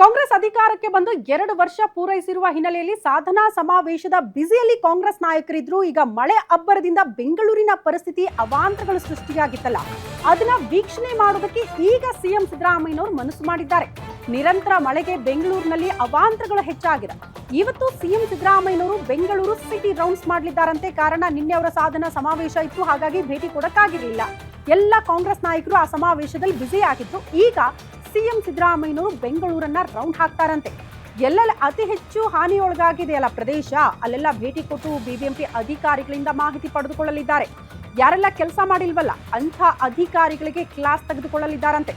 ಕಾಂಗ್ರೆಸ್ ಅಧಿಕಾರಕ್ಕೆ ಬಂದು ಎರಡು ವರ್ಷ ಪೂರೈಸಿರುವ ಹಿನ್ನೆಲೆಯಲ್ಲಿ ಸಾಧನಾ ಸಮಾವೇಶದ ಬ್ಯುಸಿಯಲ್ಲಿ ಕಾಂಗ್ರೆಸ್ ನಾಯಕರಿದ್ರು. ಈಗ ಮಳೆ ಅಬ್ಬರದಿಂದ ಬೆಂಗಳೂರಿನ ಪರಿಸ್ಥಿತಿ ಅವಾಂತರಗಳು ಸೃಷ್ಟಿಯಾಗಿತ್ತಲ್ಲ. ಅದನ್ನ ವೀಕ್ಷಣೆ ಮಾಡೋದಕ್ಕೆ ಈಗ ಸಿಎಂ ಸಿದ್ದರಾಮಯ್ಯನವರು ಮನಸ್ಸು ಮಾಡಿದ್ದಾರೆ. ನಿರಂತರ ಮಳೆಗೆ ಬೆಂಗಳೂರಿನಲ್ಲಿ ಅವಾಂತರಗಳು ಹೆಚ್ಚಾಗಿದೆ. ಇವತ್ತು ಸಿಎಂ ಸಿದ್ದರಾಮಯ್ಯನವರು ಬೆಂಗಳೂರು ಸಿಟಿ ರೌಂಡ್ಸ್ ಮಾಡಲಿದ್ದಾರಂತೆ. ಕಾರಣ ನಿನ್ನೆ ಅವರ ಸಾಧನಾ ಸಮಾವೇಶ ಇತ್ತು. ಹಾಗಾಗಿ ಭೇಟಿ ಕೊಡಕ್ಕಾಗಿರಲಿಲ್ಲ. ಎಲ್ಲ ಕಾಂಗ್ರೆಸ್ ನಾಯಕರು ಆ ಸಮಾವೇಶದಲ್ಲಿ ಬ್ಯುಸಿ ಆಗಿದ್ದು ಈಗ ಸಿಎಂ ಸಿದ್ದರಾಮಯ್ಯನವರು ಬೆಂಗಳೂರನ್ನ ರೌಂಡ್ ಹಾಕ್ತಾರಂತೆ. ಎಲ್ಲೆಲ್ಲ ಅತಿ ಹೆಚ್ಚು ಹಾನಿಯೊಳಗಾಗಿದೆಯಲ್ಲ ಪ್ರದೇಶ? ಅಲ್ಲೆಲ್ಲ ಭೇಟಿ ಕೊಟ್ಟು ಬಿಬಿಎಂಪಿ ಅಧಿಕಾರಿಗಳಿಂದ ಮಾಹಿತಿ ಪಡೆದುಕೊಳ್ಳಲಿದ್ದಾರೆ. ಯಾರೆಲ್ಲ ಕೆಲಸ ಮಾಡಿಲ್ವಲ್ಲ, ಅಂಥ ಅಧಿಕಾರಿಗಳಿಗೆ ಕ್ಲಾಸ್ ತೆಗೆದುಕೊಳ್ಳಲಿದ್ದಾರಂತೆ.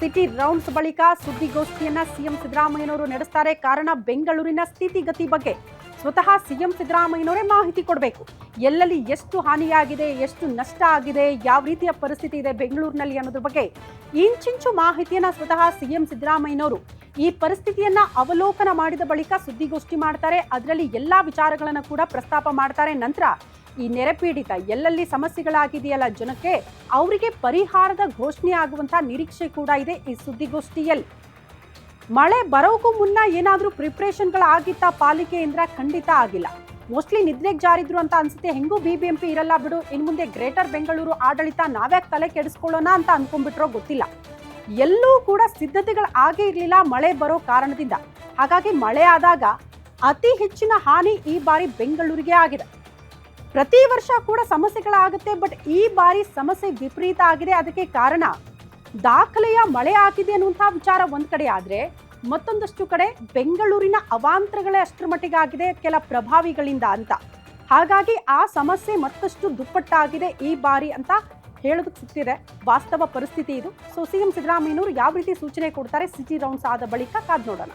ಸಿಟಿ ರೌಂಡ್ಸ್ ಬಳಿಕ ಸುದ್ದಿಗೋಷ್ಠಿಯನ್ನ ಸಿಎಂ ಸಿದ್ದರಾಮಯ್ಯನವರು ನಡೆಸ್ತಾರೆ. ಕಾರಣ ಬೆಂಗಳೂರಿನ ಸ್ಥಿತಿಗತಿ ಬಗ್ಗೆ ಸ್ವತಃ ಸಿಎಂ ಸಿದ್ದರಾಮಯ್ಯನವರೇ ಮಾಹಿತಿ ಕೊಡಬೇಕು. ಎಲ್ಲೆಲ್ಲಿ ಎಷ್ಟು ಹಾನಿಯಾಗಿದೆ, ಎಷ್ಟು ನಷ್ಟ ಆಗಿದೆ, ಯಾವ ರೀತಿಯ ಪರಿಸ್ಥಿತಿ ಇದೆ ಬೆಂಗಳೂರಿನಲ್ಲಿ ಅನ್ನೋದ್ರ ಬಗ್ಗೆ ಇಂಚಿಂಚು ಮಾಹಿತಿಯನ್ನ ಸ್ವತಃ ಸಿಎಂ ಸಿದ್ದರಾಮಯ್ಯನವರು ಈ ಪರಿಸ್ಥಿತಿಯನ್ನ ಅವಲೋಕನ ಮಾಡಿದ ಬಳಿಕ ಸುದ್ದಿಗೋಷ್ಠಿ ಮಾಡ್ತಾರೆ. ಅದರಲ್ಲಿ ಎಲ್ಲಾ ವಿಚಾರಗಳನ್ನ ಕೂಡ ಪ್ರಸ್ತಾಪ ಮಾಡ್ತಾರೆ. ನಂತರ ಈ ನೆರೆ ಪೀಡಿತ ಎಲ್ಲೆಲ್ಲಿ ಸಮಸ್ಯೆಗಳಾಗಿದೆಯಲ್ಲ ಜನಕ್ಕೆ, ಅವರಿಗೆ ಪರಿಹಾರದ ಘೋಷಣೆ ಆಗುವಂತಹ ನಿರೀಕ್ಷೆ ಕೂಡ ಇದೆ ಈ ಸುದ್ದಿಗೋಷ್ಠಿಯಲ್ಲಿ. ಮಳೆ ಬರೋಕ್ಕೂ ಮುನ್ನ ಏನಾದರೂ ಪ್ರಿಪ್ರೇಷನ್ಗಳಾಗಿತ್ತಾ ಪಾಲಿಕೆಯಿಂದ ಖಂಡಿತ ಆಗಿಲ್ಲ. ಮೋಸ್ಟ್ಲಿ ನಿದ್ರೆಗೆ ಜಾರಿದ್ರು ಅಂತ ಅನ್ಸುತ್ತೆ. ಹೆಂಗೂ ಬಿ ಬಿ ಎಂ ಪಿ ಇರಲ್ಲ ಬಿಡು. ಇನ್ನು ಮುಂದೆ ಗ್ರೇಟರ್ ಬೆಂಗಳೂರು ಆಡಳಿತ ನಾವ್ಯಾಕೆ ತಲೆ ಕೆಡಿಸ್ಕೊಳ್ಳೋಣ ಅಂತ ಅನ್ಕೊಂಡ್ಬಿಟ್ರೋ ಗೊತ್ತಿಲ್ಲ. ಎಲ್ಲೂ ಕೂಡ ಸಿದ್ಧತೆಗಳು ಆಗೇ ಇರಲಿಲ್ಲ ಮಳೆ ಬರೋ ಕಾರಣದಿಂದ. ಹಾಗಾಗಿ ಮಳೆ ಆದಾಗ ಅತಿ ಹೆಚ್ಚಿನ ಹಾನಿ ಈ ಬಾರಿ ಬೆಂಗಳೂರಿಗೆ ಆಗಿದೆ. ಪ್ರತಿ ವರ್ಷ ಕೂಡ ಸಮಸ್ಯೆಗಳಾಗುತ್ತೆ, ಬಟ್ ಈ ಬಾರಿ ಸಮಸ್ಯೆ ವಿಪರೀತ ಆಗಿದೆ. ಅದಕ್ಕೆ ಕಾರಣ ದಾಖಲೆಯ ಮಳೆ ಆಗಿದೆ ಅನ್ನುವಂತಹ ವಿಚಾರ ಒಂದು ಕಡೆ ಆದ್ರೆ ಮತ್ತೊಂದಷ್ಟು ಕಡೆ ಬೆಂಗಳೂರಿನ ಅವಾಂತರಗಳೇ ಅಷ್ಟರ ಮಟ್ಟಿಗೆ ಆಗಿದೆ ಕೆಲ ಪ್ರಭಾವಿಗಳಿಂದ ಅಂತ. ಹಾಗಾಗಿ ಆ ಸಮಸ್ಯೆ ಮತ್ತಷ್ಟು ದುಪ್ಪಟ್ಟಾಗಿದೆ ಈ ಬಾರಿ ಅಂತ ಹೇಳೋದಕ್ಕೆ ಸಿಗ್ತಿದೆ. ವಾಸ್ತವ ಪರಿಸ್ಥಿತಿ ಇದು. ಸೊ ಸಿಎಂ ಸಿದ್ದರಾಮಯ್ಯನವರು ಯಾವ ರೀತಿ ಸೂಚನೆ ಕೊಡ್ತಾರೆ? ಸಿಟಿ ರೌಂಡ್ಸ್ ಆದ ಬಳಿಕ ಕಾದ್ ನೋಡೋಣ.